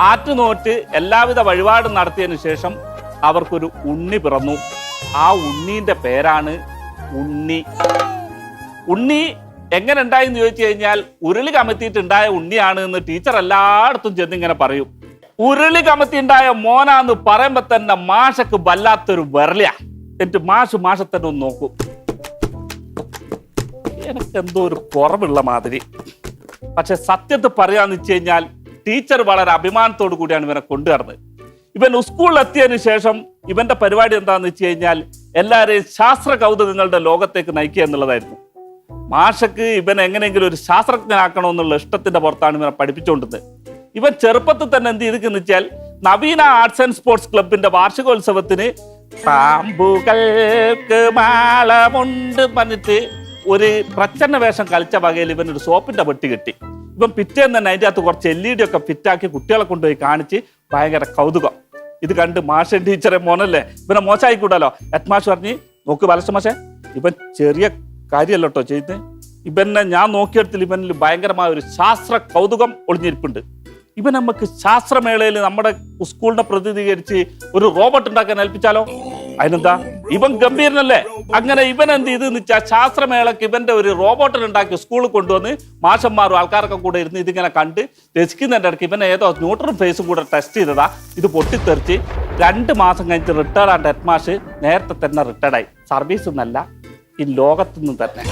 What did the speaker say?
ആറ്റുനോറ്റ് എല്ലാവിധ വഴിപാടും നടത്തിയതിനു ശേഷം അവർക്കൊരു ഉണ്ണി പിറന്നു. ആ ഉണ്ണീന്റെ പേരാണ് ഉണ്ണി. ഉണ്ണി എങ്ങനെ ഉണ്ടായെന്ന് ചോദിച്ചു കഴിഞ്ഞാൽ ഉരുളി കമത്തിയിട്ടുണ്ടായ ഉണ്ണിയാണ് എന്ന് ടീച്ചർ എല്ലായിടത്തും ചെന്ന് ഇങ്ങനെ പറയും. ഉരുളി കമത്തി ഉണ്ടായ മോനാന്ന് പറയുമ്പോ തന്നെ മാഷക്ക് വല്ലാത്തൊരു വെറലിയ എന്നിട്ട് മാഷ് മാഷത്തന്നെ തന്നെ ഒന്ന് നോക്കും. എനിക്ക് എന്തോ ഒരു കുറവുള്ള മാതിരി. പക്ഷെ സത്യത്തിൽ പറയാന്ന് വെച്ച് കഴിഞ്ഞാൽ ടീച്ചർ വളരെ അഭിമാനത്തോടു കൂടിയാണ് ഇവനെ കൊണ്ടുവരുന്നത്. ഇവൻ സ്കൂളിൽ എത്തിയതിനു ശേഷം ഇവന്റെ പരിപാടി എന്താന്ന് വെച്ച് കഴിഞ്ഞാൽ എല്ലാവരെയും ശാസ്ത്ര കൗതുകങ്ങളുടെ ലോകത്തേക്ക് നയിക്കുക എന്നുള്ളതായിരുന്നു. മാഷക്ക് ഇവൻ എങ്ങനെയെങ്കിലും ഒരു ശാസ്ത്രജ്ഞനാക്കണം എന്നുള്ള ഇഷ്ടത്തിന്റെ പുറത്താണ് ഇവനെ പഠിപ്പിച്ചുകൊണ്ടത് ഇവൻ ചെറുപ്പത്തിൽ തന്നെ എന്ത് ചെയ്തെന്ന് വെച്ചാൽ നവീന ആർട്സ് ആൻഡ് സ്പോർട്സ് ക്ലബിന്റെ വാർഷികോത്സവത്തിന് പാമ്പുകൾക്ക് മാളമുണ്ട് പറഞ്ഞിട്ട് ഒരു പ്രച്ഛന്ന വേഷം കളിച്ച വകയിൽ ഇവൻ ഒരു സോപ്പിന്റെ പെട്ടി കിട്ടി. ഇവൻ പിറ്റേന്ന് തന്നെ അതിന്റെ അകത്ത് കുറച്ച് എൽ ഇ ഡി ഒക്കെ ഫിറ്റാക്കി കുട്ടികളെ കൊണ്ടുപോയി കാണിച്ച് ഭയങ്കര കൗതുകം. ഇത് കണ്ട് മാഷൻ ടീച്ചറെ മോനല്ലേ? ഇവനെ മോശമായിക്കൂടല്ലോ എത്മാഷ് മാഷ് പറഞ്ഞ് നോക്ക് മാഷെ ഇവൻ ചെറിയ കാര്യമല്ല കേട്ടോ ചെയ്ത്. ഇവനെ ഞാൻ നോക്കിയെടുത്തിൽ ഇവനിൽ ഭയങ്കരമായ ഒരു ശാസ്ത്ര കൗതുകം ഒളിഞ്ഞിരിപ്പുണ്ട്. ഇവൻ നമുക്ക് ശാസ്ത്രമേളയിൽ നമ്മുടെ സ്കൂളിനെ പ്രതിനിധീകരിച്ച് ഒരു റോബോട്ട് ഉണ്ടാക്കാൻ ഏൽപ്പിച്ചാലോ? അതിനെന്താ? ഇവൻ ഗംഭീരനല്ലേ? അങ്ങനെ ഇവൻ എന്ത് ചെയ്ത് വെച്ചാൽ ശാസ്ത്രമേളക്ക് ഇവന്റെ ഒരു റോബോട്ടിനെ ഉണ്ടാക്കി സ്കൂളിൽ കൊണ്ടുവന്ന് മാഷന്മാരും ആൾക്കാരൊക്കെ കൂടെ ഇരുന്ന് ഇതിങ്ങനെ കണ്ട് രസിക്കുന്നതിന്റെ ഇടയ്ക്ക് ഇവൻ ഏതോ ന്യൂട്രൽ ഫേസ് കൂടെ ടെസ്റ്റ് ചെയ്തതാ. ഇത് പൊട്ടിത്തെറിച്ച് രണ്ട് മാസം കഴിഞ്ഞിട്ട് റിട്ടയർഡ് ആണ്ട് ഹെഡ് മാഷ് നേരത്തെ തന്നെ റിട്ടയർഡായി സർവീസ് എന്നല്ല ഈ ലോകത്തുനിന്ന് തന്നെ.